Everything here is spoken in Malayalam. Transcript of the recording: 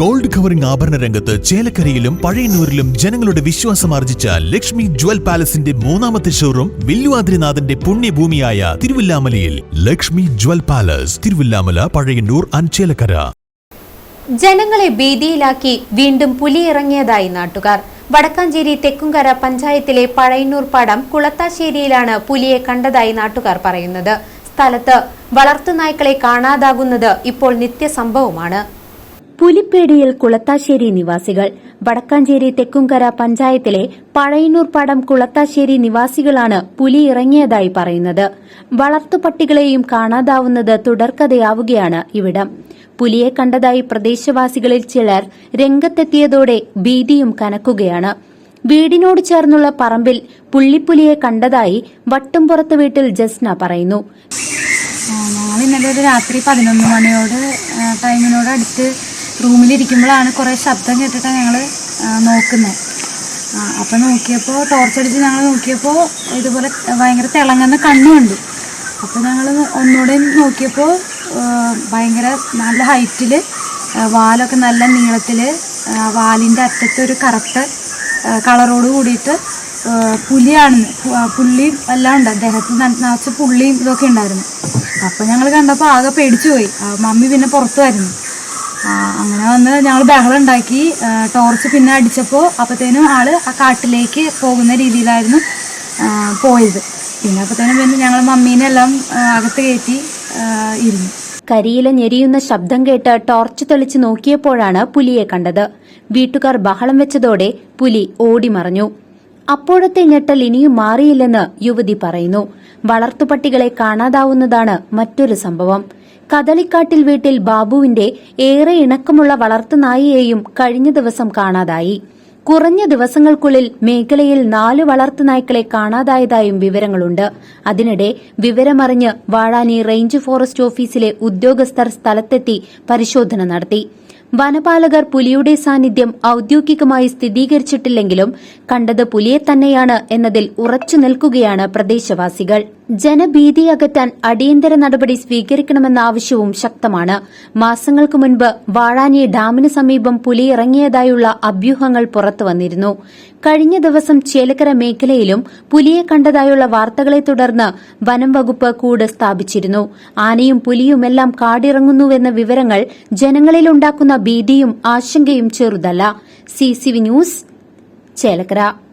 ഗോൾഡ് കവറിംഗ് ആഭരണ രംഗത്ത് ചേലക്കരയിലും പഴയന്നൂരിലും ജനങ്ങളുടെ വിശ്വാസം ആർജിച്ച ലക്ഷ്മി ജ്വൽ പാലസിന്റെ മൂന്നാമത്തെ ഷോറൂം വില്ലുവാദ്രിനാഥന്റെ പുണ്യഭൂമിയായ തിരുവില്ലാമലയിൽ. ലക്ഷ്മി ജ്വൽ പാലസ് തിരുവില്ലാമല പഴയന്നൂർ അഞ്ചേലക്കര ജനങ്ങളെ ഭീതിയിലാക്കി വീണ്ടും പുലി ഇറങ്ങിയതായി നാട്ടുകാർ. വടക്കാഞ്ചേരി തെക്കുംകര പഞ്ചായത്തിലെ പഴയന്നൂർ പാടം കുളത്താശ്ശേരിയിലാണ് പുലിയെ കണ്ടതായി നാട്ടുകാർ പറയുന്നത്. സ്ഥലത്ത് വളർത്തുനായ്ക്കളെ കാണാതാകുന്നത് ഇപ്പോൾ നിത്യസംഭവമാണ്. പുലിപ്പേടിയിൽ കുളത്താശ്ശേരി നിവാസികൾ വടക്കാഞ്ചേരി തെക്കുംകര പഞ്ചായത്തിലെ പഴയന്നൂർ പാടം കുളത്താശ്ശേരി നിവാസികളാണ് പുലി ഇറങ്ങിയതായി പറയുന്നത്. വളർത്തുപട്ടികളെയും കാണാതാവുന്നത് തുടർക്കഥയാവുകയാണ് ഇവിടം. പുലിയെ കണ്ടതായി പ്രദേശവാസികളിൽ ചിലർ രംഗത്തെത്തിയതോടെ ഭീതിയും കനക്കുകയാണ്. വീടിനോട് ചേർന്നുള്ള പറമ്പിൽ പുള്ളിപ്പുലിയെ കണ്ടതായി വട്ടുംപുറത്ത് വീട്ടിൽ ജസ്ന പറയുന്നു. ഞങ്ങൾ ഇന്നലെ ഒരു രാത്രി പതിനൊന്ന് മണിയോട് ടൈമിനോട് അടുത്ത് റൂമിലിരിക്കുമ്പോഴാണ് കുറേ ശബ്ദം കേട്ടിട്ട് ഞങ്ങൾ നോക്കുന്നത് അപ്പോൾ നോക്കിയപ്പോൾ ടോർച്ചടിച്ച് ഞങ്ങൾ നോക്കിയപ്പോൾ ഇതുപോലെ ഭയങ്കര തിളങ്ങുന്ന കണ്ണു കണ്ടു അപ്പോൾ ഞങ്ങൾ ഒന്നുകൂടെ നോക്കിയപ്പോൾ ഭയങ്കര നല്ല ഹൈറ്റിൽ വാലൊക്കെ നല്ല നീളത്തിൽ വാലിന്റെ അറ്റത്ത് ഒരു കറുത്ത കളറോട് കൂടിയിട്ട് പുലിയാണ് പുലിയാണെന്ന് പുള്ളിയും എല്ലാം ഉണ്ട്. അദ്ദേഹത്തിന് നിറച്ച് പുള്ളിയും ഇതൊക്കെ ഉണ്ടായിരുന്നു. അപ്പോൾ ഞങ്ങൾ കണ്ടപ്പോൾ ആകെ പേടിച്ചു പോയി മമ്മി പിന്നെ പുറത്തുമായിരുന്നു അങ്ങനെ വന്ന് ഞങ്ങൾ ബഹളം ഉണ്ടാക്കി. ടോർച്ച് പിന്നെ അടിച്ചപ്പോൾ അപ്പോഴത്തേനും ആൾ ആ കാട്ടിലേക്ക് പോകുന്ന രീതിയിലായിരുന്നു പോയത്. പിന്നെ അപ്പോഴത്തേനും പിന്നെ ഞങ്ങൾ മമ്മീനെല്ലാം അകത്ത് കയറ്റി ഇരുന്നു. കരിയില ഞെരിയുന്ന ശബ്ദം കേട്ട് ടോർച്ച് തെളിച്ച് നോക്കിയപ്പോഴാണ് പുലിയെ കണ്ടത്. വീട്ടുകാർ ബഹളം വെച്ചതോടെ പുലി ഓടിമറഞ്ഞു അപ്പോഴത്തെ ഞെട്ടൽ ഇനിയും മാറിയില്ലെന്ന് യുവതി പറയുന്നു. വളർത്തുപട്ടികളെ കാണാതാവുന്നതാണ് മറ്റൊരു സംഭവം. കദളിക്കാട്ടിൽ വീട്ടിൽ ബാബുവിന്റെ ഏറെ ഇണക്കമുള്ള വളർത്തുനായിയെയും കഴിഞ്ഞ ദിവസം കാണാതായി. കുറഞ്ഞ ദിവസങ്ങൾക്കുള്ളിൽ മേഖലയിൽ നാല് വളർത്തുനായ്ക്കളെ കാണാതായതായും വിവരങ്ങളുണ്ട്. അതിനിടെ വിവരമറിഞ്ഞ് വാഴാനി റേഞ്ച് ഫോറസ്റ്റ് ഓഫീസിലെ ഉദ്യോഗസ്ഥർ സ്ഥലത്തെത്തി പരിശോധന നടത്തി. വനപാലകർ പുലിയുടെ സാന്നിധ്യം ഔദ്യോഗികമായി സ്ഥിരീകരിച്ചിട്ടില്ലെങ്കിലും കണ്ടത് പുലിയെ തന്നെയാണ് എന്നതിൽ ഉറച്ചു നിൽക്കുകയാണ് പ്രദേശവാസികൾ. ജനഭീതി അകറ്റാൻ അടിയന്തര നടപടി സ്വീകരിക്കണമെന്ന ആവശ്യവും ശക്തമാണ്. മാസങ്ങൾക്ക് മുൻപ് വാഴാനി ഡാമിന് സമീപം പുലി ഇറങ്ങിയതായുള്ള അഭ്യൂഹങ്ങൾ പുറത്തുവന്നിരുന്നു കഴിഞ്ഞ ദിവസം ചേലക്കര മേഖലയിലും പുലിയെ കണ്ടതായുള്ള വാർത്തകളെ തുടർന്ന് വനം വകുപ്പ് കൂട് സ്ഥാപിച്ചിരുന്നു. ആനയും പുലിയുമെല്ലാം കാടിറങ്ങുന്നുവെന്ന വിവരങ്ങൾ ജനങ്ങളിലുണ്ടാക്കുന്ന ഭീതിയും ആശങ്കയും ചെറുതല്ല. C news Chelakkara.